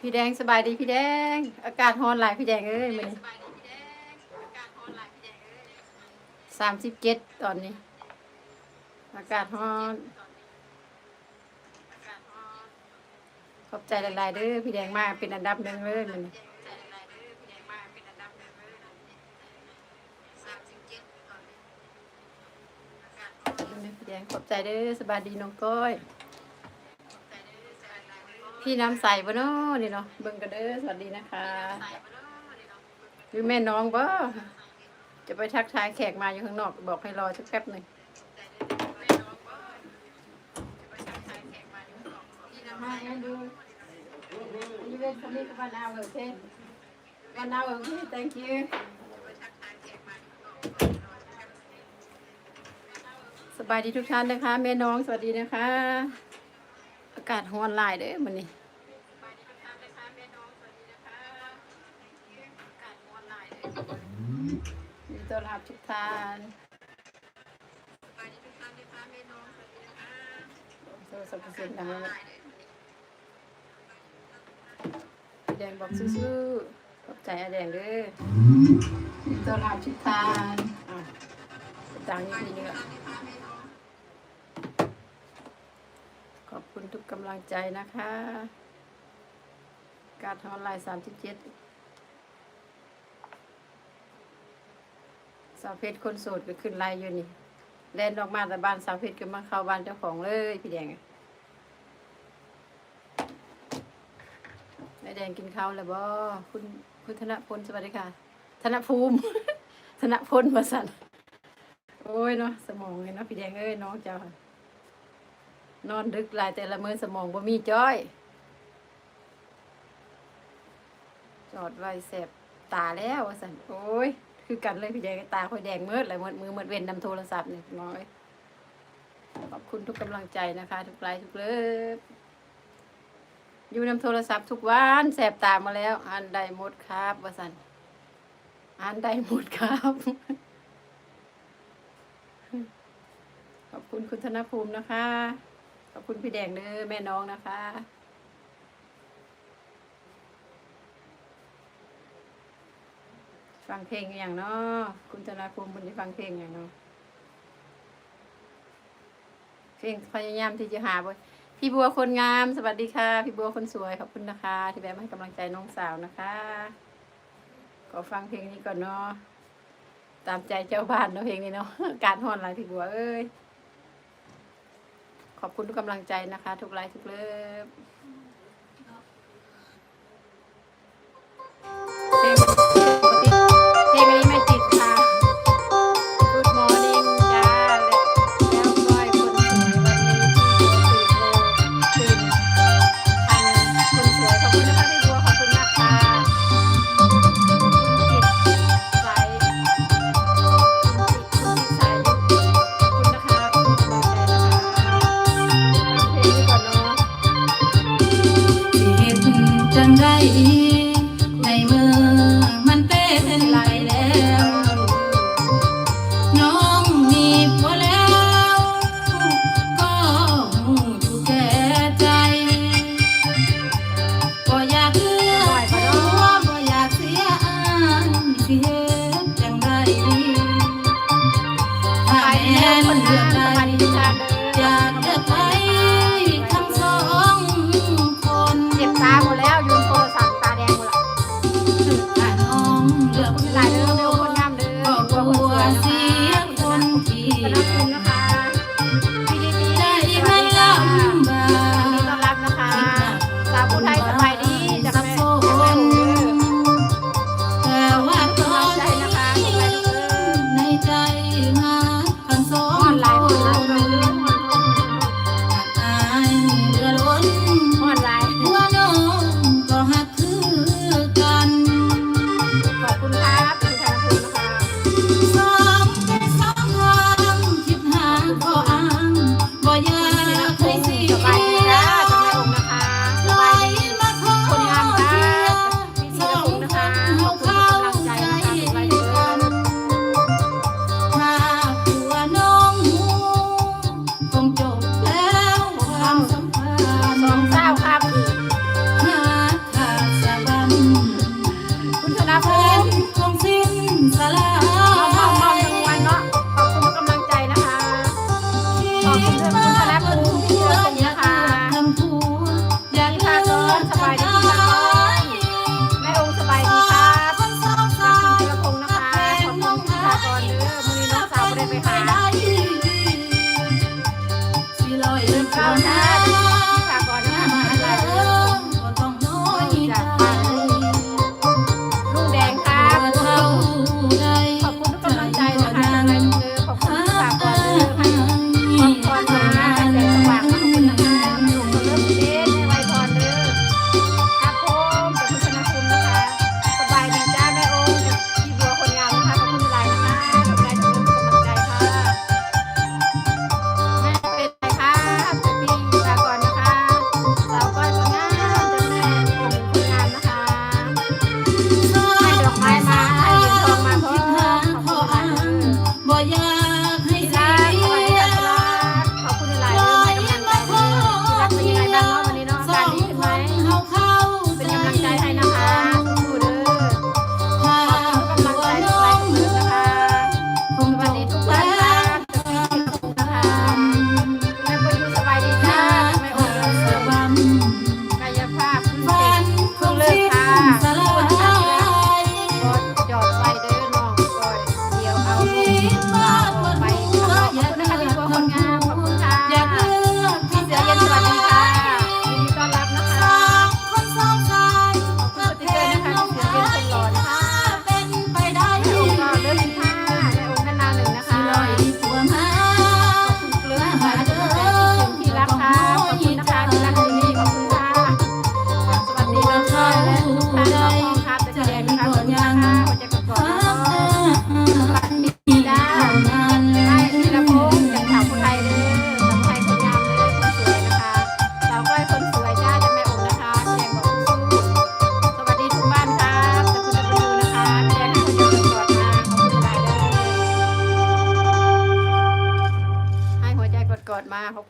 พี่แดงสบายดีพี่แดง อากาศร้อนหลายพี่แดงเอ้ยมื้อนี้สามสิบเจ็ดตอนนี้ อากาศร้อนขอบใจหลายๆเด้อพี่แดงมากเป็นอันดับหนึ่งเลยมันนี้พี่แดงขอบใจเด้อสบายดีน้องก้อย พี่น้ำใสบ่เนาะนี่เนาะเบิ่งกันเด้อสวัสดีนะคะหรือแม่น้องบ่จะไปทักทายแขกมาอยู่ข้างนอก บอกให้รอสักแป๊บหนึ่งมางั้นดูนี่เป็นคำนี้กับบ้านเอาโอเคบ้านเอาโอเค thank you สบายดีทุกท่านนะคะแม่น้องสวัสดีนะคะอากาศร้อนหลายเด้อมันนี่ยินดีต้อนรับทุกท่านโทรศัพท์เสียงดังแล้วพี่แดงบอกสู้ๆขอบใจอาแดงเด้อยินดีต้อนรับทุกท่านอะต่างอย่างนี้นี่ก็ ขอบคุณทุกกำลังใจนะคะ การทำออนไลน์สามสิบเจ็ดสาวเพชรคนโสดก็ขึ้นไลน์อยู่นี่แล่นออกมาแต่บ้านสาวเพชรก็มาเข้าบ้านเจ้าของเลยพี่แดงอะนายแดงกินข้าวแล้วบ่คุณคุณธนพลสวัสดีค่ะ ธนภูมิ ธนพลมาสั่นโอ้ยเนาะสมองเลยเนาะพี่แดงเอ้ยน้องเจ้าค่ะ นอนดึกหลายแต่ละมือสมองบ่มีจ้อย จอดไว้แสบตาแล้ววสันโอ้ย คือกันเลยพี่แดงตาค่อยแดงเมืดเลยมืดมือมืดเว้นนำโทรศัพท์เนี่ยน้อย ขอบคุณทุกกำลังใจนะคะ ทุกไลค์ทุกเลิฟอยู่นำโทรศัพท์ทุกวันแสบตามาแล้ว อันใดหมดครับวสันอันใดหมดครับขอบคุณคุณธนภูมินะคะ ขอบคุณพี่แดงเด้อแม่น้องนะคะ ฟังเพลงอย่างเนาะคุณธนาภูมิบุญจะฟังเพลงอย่างเนาะเพลงพยายามที่จะหาบ่พี่บัวคนงาม สวัสดีค่ะ พี่บัวคนสวยขอบคุณนะคะ ที่แบบมาให้กำลังใจน้องสาวนะคะขอฟังเพลงนี้ก่อนเนาะตามใจเจ้าบ้านเนาะเพลงนี้เนาะการห่อนหลายพี่บัวเอ้ย ขอบคุณทุกกำลังใจนะคะ ทุกไลค์ทุกเลิฟ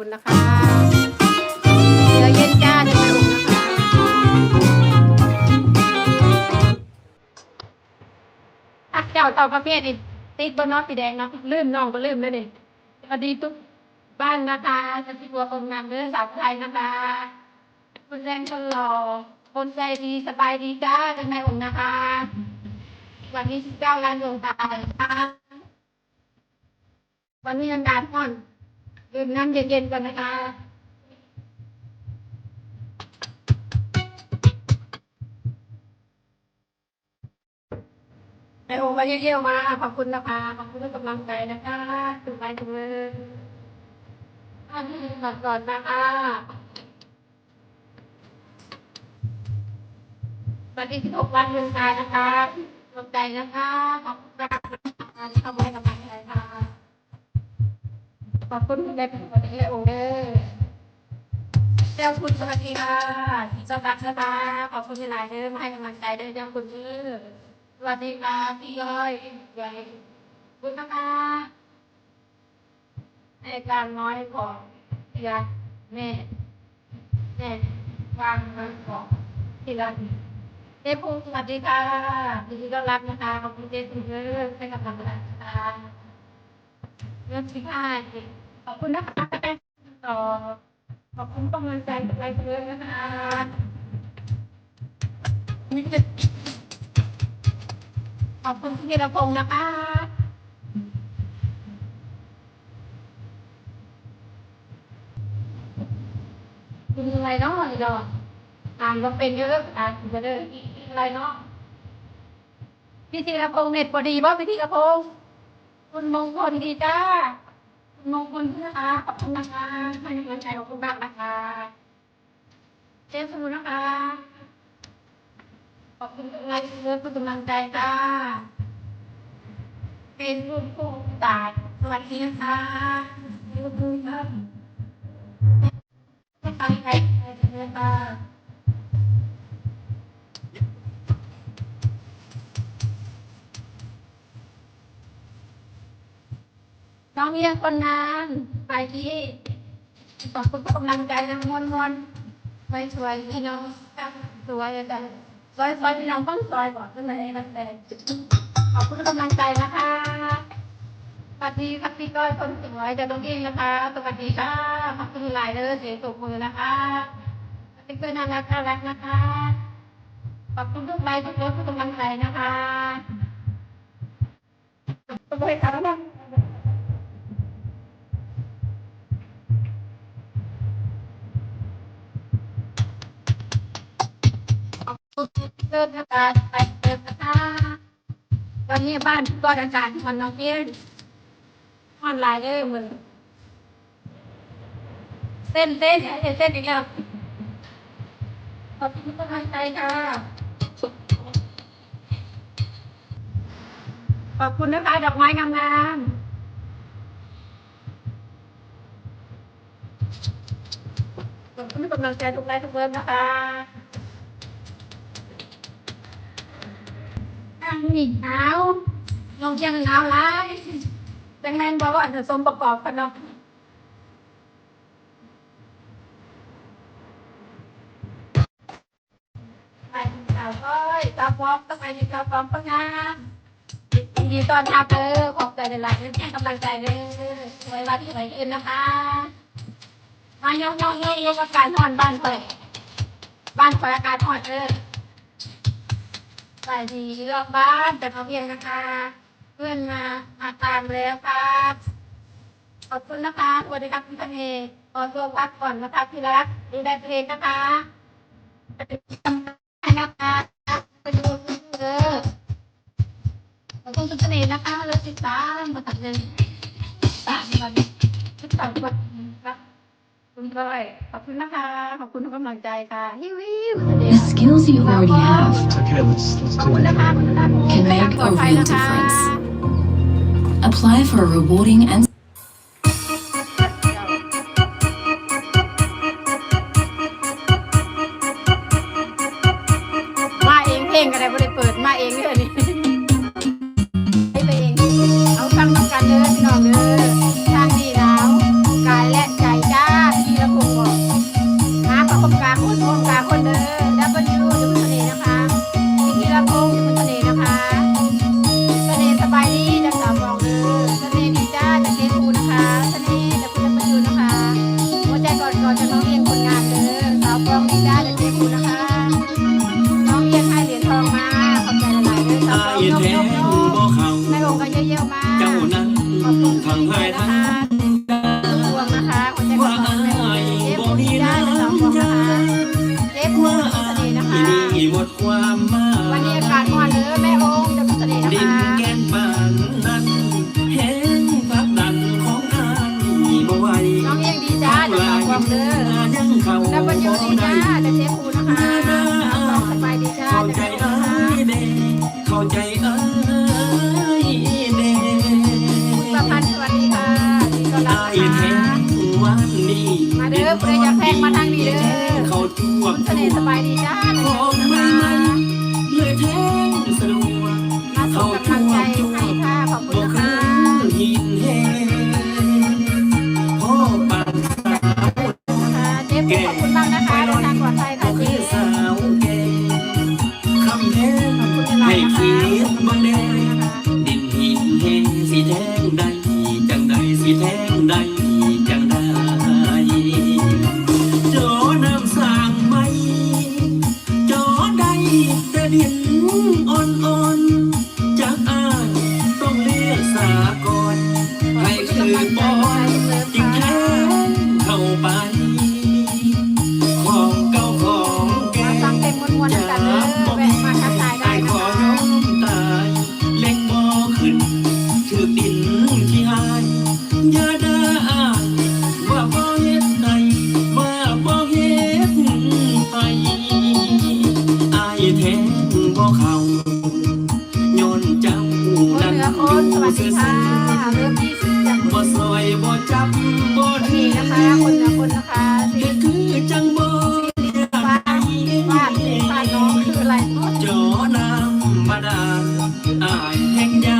คุณนะคะเดี๋ยวเย็นจ้าจะไปอุ่นนะคะ อะเจ้าเต่าประเภทนี่ติดบนน็อตสีแดงเนาะลืมน้องก็ลืมเลยนี่สวัสดีทุกบ้านนะคะจะที่บัวองค์งามเรื่องสาวไทยนะคะ คุณแรงคนหล่อคนใจดีสบายดีจ้าเป็นนายองค์นะคะ วันนี้สิบเก้าล้านดวงตาค่ะวันนี้อากาศร้อน ดื่มน้ำเย็นๆกันนะคะไอโอมาเยี่ยมมา ขอบคุณนะคะขอบคุณทุกกำลังใจนะคะถึงไปถึงเลยอะก่อนก่อนนะคะวันที่สิบหกวันดวงตานะคะดวงใจนะคะ ขอบคุณที่เข้ามาให้กำลังใจค่ะ ขอบคุณในเป็นวันนี้โอเดอร์เจ้าคุณสวัสดีค่ะสวัสดีค่ะขอบคุณที่หลายเด้อมาให้กำลังใจเด้อเจ้าคุณเด้อสวัสดีค่ะพี่ย้อยใหญ่คุณนะคะในการน้อยของยาแม่แม่วางเงินของที่รักเจ๊พุงสวัสดีค่ะดีต้อนรับนะคะขอบคุณเจ๊พุงเยอให้กำลังใจนะคะ เรื่องที่ห้าขอบคุณนะคะต่อขอบคุณกำลังใจไปเลยนะคะนี่จะขอบคุณพี่ธีรพงศ์นะคะคุณอะไรเนาะอีดอกอ่านก็เป็นเยอะอ่านจะได้อะไรเนาะพี่ธีรพงศ์เน็ตพอดีบ่พี่ธีรพงศ์ คุณมงคลดีจ้าคุณมงคลนะคะขอบคุณนะคะให้กำลังใจของคุณบ้างนะคะเจ๊ฟูนะคะ ขอบคุณกำลังเยอะคุณกำลังใจจ้าเป็นรุ่นผู้ตายสวัสดีนะคะลูกคุณครับไม่ไปไหนเลยค่ะ น้องเรียคนงานไปที่ขอบคุณกำลังใจนะมวนมวนๆไม่สวยพี่น้องสวยเลยจ้ะสวยสวยพี่น้องต้องสวยก่อนก็เลยนั่นแต่ขอบคุณกำลังใจนะคะสวัสดีครับพี่ก้อยคนสวยจะต้องเองนะคะ สวัสดีค่ะขอบคุณหลายเลยเสียงตบมือนะคะติ๊กเกอร์น่ารักน่ารักนะคะ ขอบคุณทุกไลค์ทุกรถทุกกำลังใจนะคะขอบคุณค่ะขอบ เดินนะคะไปเดินนะคะวันนี้บ้านก็อากาศมันน้องเพี้ยนออนไลน์เลยมึงเต้นเต้นเต้นอีกแล้วขอบคุณทุกำลังใจค่ะขอบคุณนะคะดอกไม้งามๆขอบคุณกำลังใจทุกไลน์ทุกเบอร์นะคะ นั่งนี่หนาวลงเชียังหนาวร้ายดังนั้นบอกว่าอันสมประกอบกันเนาะไปสาวก้อยสาวฟอมต้องไปที่สาวฟอมก็งามยินดีตอนรับเด้อขอบใจในหลักให้กำลังใจเด้อไว้วันที่ไหนอื่นนะคะ มาย่องย่องย่องย่องอากาศนอนบ้านเปิดบ้านเปิดอากาศอ่อนเด้อ สวัสดีรอบบ้านแต่เขาเพียงนะคะ เพื่อนมามาตามแล้วครับขอบคุณนะคะสวัสดีครับพี่พันเอกขอตัวพักก่อนนะคะพี่รักดูแลตัวเองนะคะนะคะไปดูเออขอบคุณทุกท่านนะคะแล้วติดตามมาตัดเลยตามกันติดตามกันครับ คุณก้อยขอบคุณนะคะ ขอบคุณทุกกำลังใจค่ะฮิวฮิว The skills you already have Okay, let's let's ขอบ do คุณ it. นะคะคุณนะคะ Can make a real difference. apply for a rewarding and Hallelujah. ขอบคุณมากนะคะ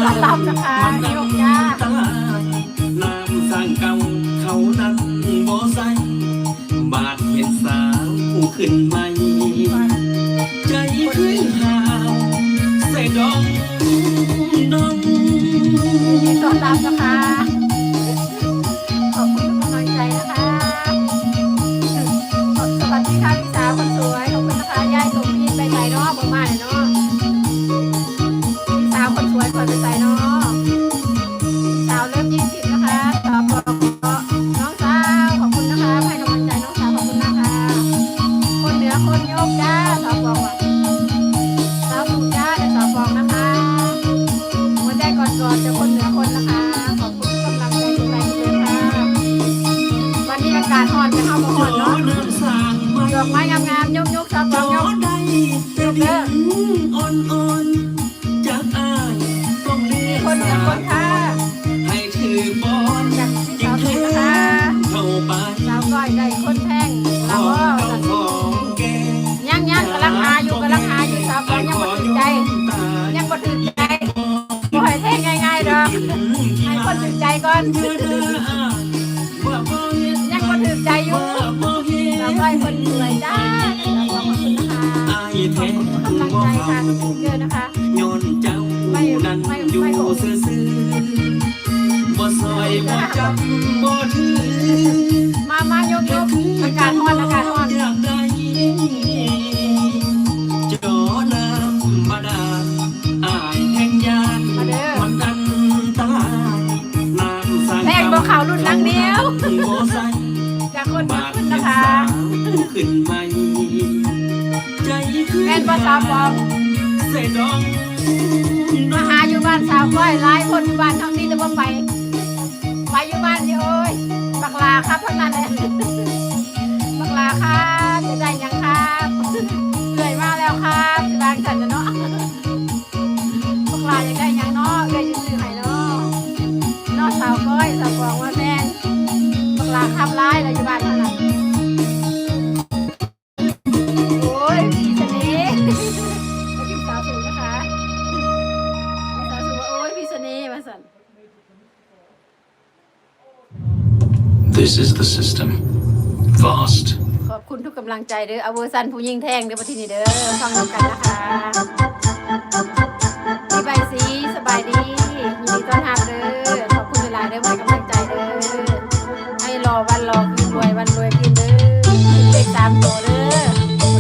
มาตำนะคะนิ้วจ้าตลาดน้ำสังเก่าเขานั้นบ่ใส่บาดเห็นสาวผู้ขึ้นมา ยังก็ถือใจอยู่ทำไรคนเหนื่อยจ้าขอบคุณนะคะขอบคุณกำลังคะนเยอะนะคะไม่ไม่ไม่โอ้ซื้อบ่ซอยบ่จับบ่ถือมา มาโยกยกอากาศร้อนอาการ้อน นโมไซจากคนมาขึ้นนะคะขึ้นใม่ใจขึ้นแม่นภาษาฟองเสดองมาหาอยู่บ้านสาวก้อยหลายคนอยู่บ้านทางนี้แต่ว่าไป ไปอยู่บ้านนี่โอ้ยบักลาครับทั้งนั้นเลยบักลาครับจะได้ยังครับเหนื่อยมากแล้วครับจะบางกันนะเนาะบักลาอยากได้ยังเนาะเลยจะซื้อให้เนาะเนาะสาวก้อยสาวฟองว่า หลาทำร้ายเลยอยู่บ้านนั่นแหละโอ้ยผีเสน่ห์กินสาสูนะคะสาสูโอ้ยผีเสน่มาสัน This is the system. Vast. ขอบคุณทุกกำลังใจเด้อเอาวอร์ซันผู้ยิงแทงเด้อมาที่นี้เด้อฟังกันนะคะสบายสีสบายดียินดีต้อนรับเด้อขอบคุณเวลาเด้อไว้กับ love, I love.